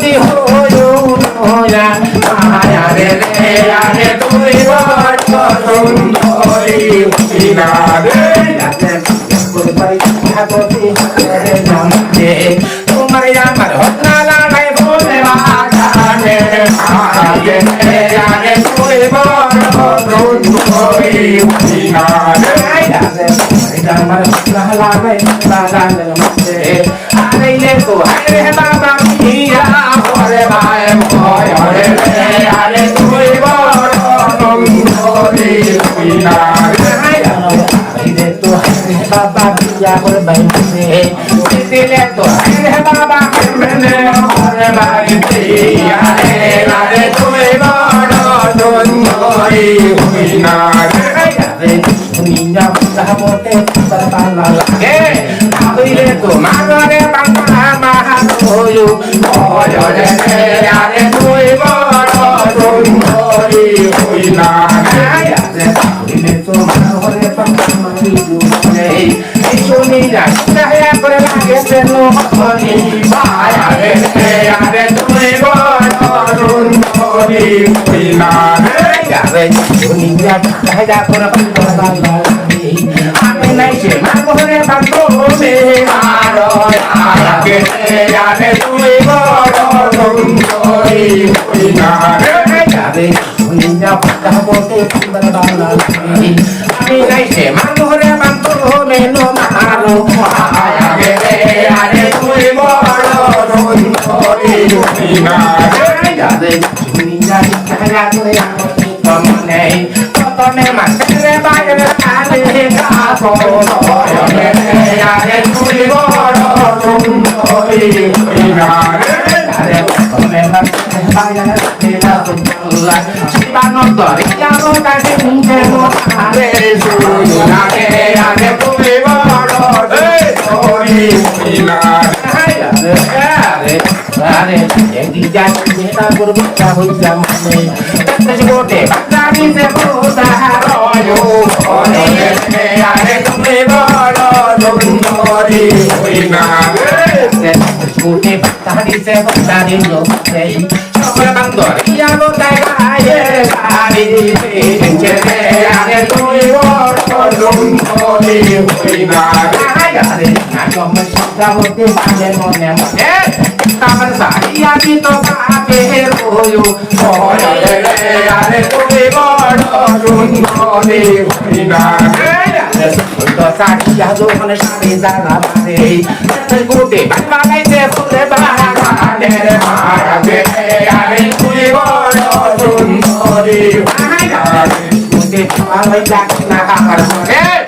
চাকরি হয়ো নয়া মায়া রে রে, আরে তুই বড় সুন্দরী মহিলা রে। করে বাড়ি চাকরি করে জানতে তোমার আমার হতনা লাগাই বলে বাগানে আগে আগে তুই বড় সুন্দরী মহিলা রে। আমার হতনা লাগাই বাগানে আরে লে তো আরে বাবা মিয়া ওরে ভাই, ভয় ওরে রে, আরে তুই বড় সুন্দরী মহিলা রে রে তো আরে বাবা মিয়া ওরে ভাই রে দিলে তো আরে বাবা মেনে ওরে ভাই দিয়া আরে তুই বড় সুন্দরী মহিলা রে রে দুনিয়া সামতে বাবা লাগে। আইলে তো মাগরে বাংলা মাহাতয়ু ওয় রে রে আরে তুই বড় সুন্দরী হইলা। রে আইলে তো মাগরে বাংলা মাহাতয়ু এই শুনি না করে লাগে সেন হরি মায়া রে রে তুই বড় সুন্দরী হইলা রে আরে দুনিয়া দয়া করে বাংলা আমি নাই সে মারো আগে আরে তুই বড় সুন্দরী হইলা রে যাবে দুনিয়া কথা বলতে বাংলা আমি সে মাগরে বাংলা মেনো মারো আগে আরে তুই বড় সুন্দরী হইলা রে যাবে কথা করে মনে কতনে মাসে বাইরে আলে কাপো রে আরে তুই বড় আরে কতনে মাসে বাইরে আলে জীবানো তরি জানো কাছে মুখে আরে সুনা রে আরে তুই বড় সুন্দরী হইলা রে আরে আরে একদিন যাই যেটা করব তা হইয়া মনে তেত্রিশ কোটি বাঙালি যে বোধারয় ওরে রে আরে তুমি বড় সুন্দরী হইনা রে তেত্রিশ কোটি বাঙালি যে বোধারি রে সবার বান্দর ইয়ালো তাই গায়ে গাড়ি রে আরে তুমি বড় সুন্দরী হইনা রে আরে না কমে সদা হতে পারে মনে মনে তামান সারিয়া দিত কাপে রোয়ো ওরে রে আরে তুমি বড় সুন্দরী জানা পারে তুই গুটে বানাইতে ফুলে বাগানে রে